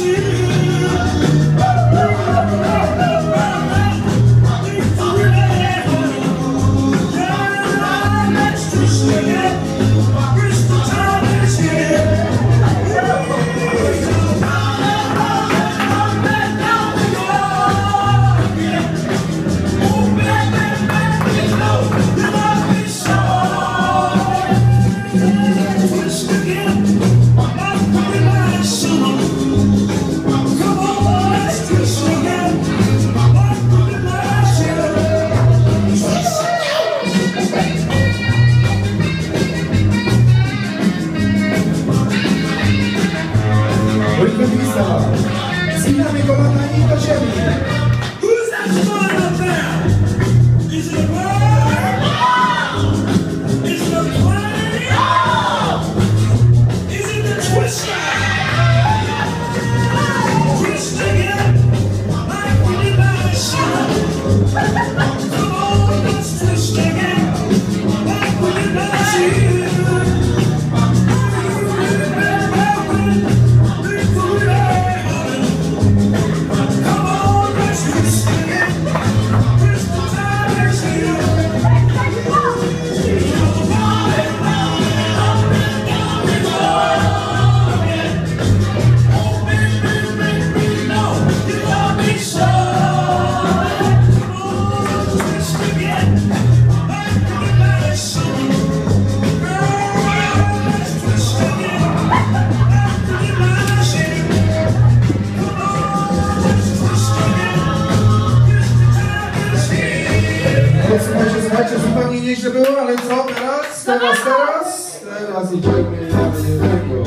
you. Rhythm Sinabi ko lang ang ito, Chevy. Zupełnie nieźle było, ale co teraz? Teraz, teraz? Teraz idziemy dalej.